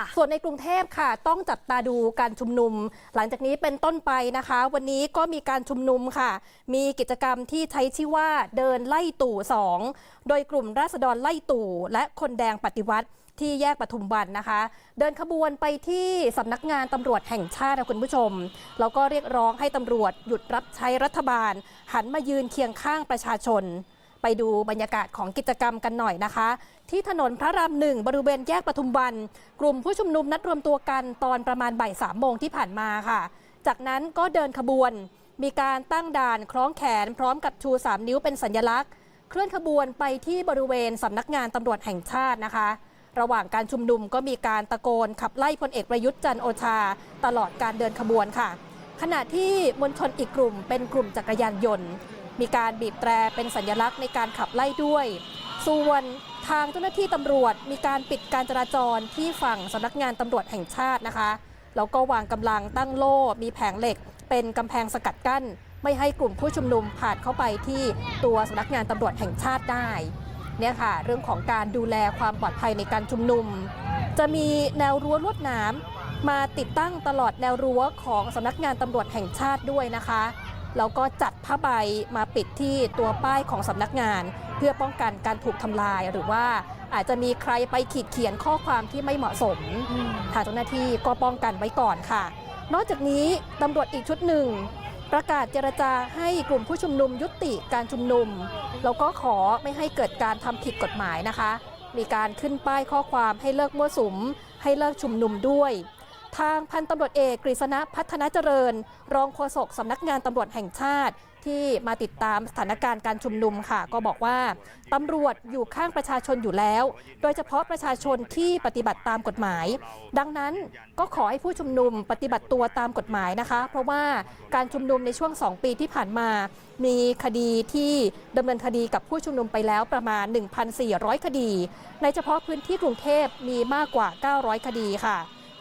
ค่ะ ส่วนในกรุงเทพค่ะ ต้องจับตาดูการชุมนุม หลังจากนี้เป็นต้นไปนะคะ วันนี้ก็มีการชุมนุมค่ะ มีกิจกรรมที่ใช้ชื่อว่าเดินไล่ตู่สองโดยกลุ่มราษฎรไล่ตู่ และคนแดงปฏิวัติที่แยกปทุมวันนะคะ เดินขบวนไปที่สำนักงานตำรวจแห่งชาตินะคุณผู้ชม แล้วก็เรียกร้องให้ตำรวจหยุดรับใช้รัฐบาล หันมายืนเคียงข้างประชาชน ไปดูบรรยากาศของกิจกรรมกันหน่อยนะคะ ที่ถนนพระรามหนึ่งบริเวณแยกปทุมวัน กลุ่มผู้ชุมนุมนัดรวมตัวกันตอนประมาณบ่ายสามโมงที่ผ่านมาค่ะ จากนั้นก็เดินขบวน มีการตั้งด่านคล้องแขนพร้อมกับชู 3 นิ้วเป็นสัญลักษณ์ เคลื่อนขบวนไปที่บริเวณสำนักงานตำรวจแห่งชาตินะคะ ระหว่างการชุมนุมก็มีการตะโกนขับไล่พลเอกประยุทธ์จันโอชา ตลอดการเดินขบวนค่ะ ขณะที่มวลชนอีกกลุ่มเป็นกลุ่มจักรยานยนต์ มีการบีบแตรเป็นสัญลักษณ์ในการขับไล่ด้วย ส่วนทางเจ้าหน้าที่ตำรวจ มีการปิดการจราจรที่ฝั่งสำนักงานตำรวจแห่งชาตินะคะ แล้วก็วางกำลังตั้งโล่ มีแผงเหล็ก เป็นกำแพงสกัดกั้น ไม่ให้กลุ่มผู้ชุมนุมผ่านเข้าไปที่ตัวสำนักงานตำรวจแห่งชาติได้เนี่ยค่ะเรื่องของการดูแลความปลอดภัยในการชุมนุม จะมีแนวรั้วลวดหนามมาติดตั้งตลอดแนวรั้วของสำนักงานตำรวจแห่งชาติด้วยนะคะ แล้วก็จัดผ้าใบมาปิดที่ตัวป้ายของสำนักงาน เพื่อป้องกันการถูกทำลายหรือว่าอาจจะมีใครไปขีดเขียนข้อความที่ไม่เหมาะสมทางเจ้าหน้าที่ก็ป้องกันไว้ก่อนค่ะ นอกจากนี้ตำรวจอีกชุดหนึ่ง ประกาศเจรจาให้กลุ่มผู้ชุมนุมยุติการชุมนุม แล้วก็ขอไม่ให้เกิดการทำผิดกฎหมายนะคะ มีการขึ้นป้ายข้อความให้เลิกมั่วสุม ให้เลิกชุมนุมด้วย ทางพันตำรวจเอกกฤษณะพัฒนาเจริญ รองโฆษกสำนักงานตำรวจแห่งชาติ ที่มาติดตามสถานการณ์การชุมนุมค่ะ ก็บอกว่าตำรวจอยู่ข้างประชาชนอยู่แล้ว โดยเฉพาะประชาชนที่ปฏิบัติตามกฎหมาย ดังนั้นก็ขอให้ผู้ชุมนุมปฏิบัติตัวตามกฎหมายนะคะ เพราะว่าการชุมนุมในช่วง 2 ปีที่ผ่านมา มีคดีที่ดำเนินคดีกับผู้ชุมนุมไปแล้วประมาณ 1,400 คดี ในเฉพาะพื้นที่กรุงเทพมีมากกว่า 900 คดีค่ะ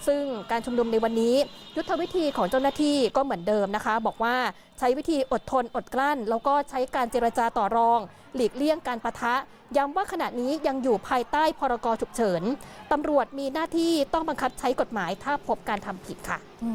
ซึ่งการชุมนุมในวันนี้ ยุทธวิธีของเจ้าหน้าที่ก็เหมือนเดิมนะคะ บอกว่าใช้วิธีอดทนอดกลั้น แล้วก็ใช้การเจรจาต่อรอง หลีกเลี่ยงการประทะ ย้ำว่าขณะนี้ยังอยู่ภายใต้พรกฉุกเฉินตำรวจมีหน้าที่ต้องบังคับใช้กฎหมายถ้าพบการทำผิดค่ะอื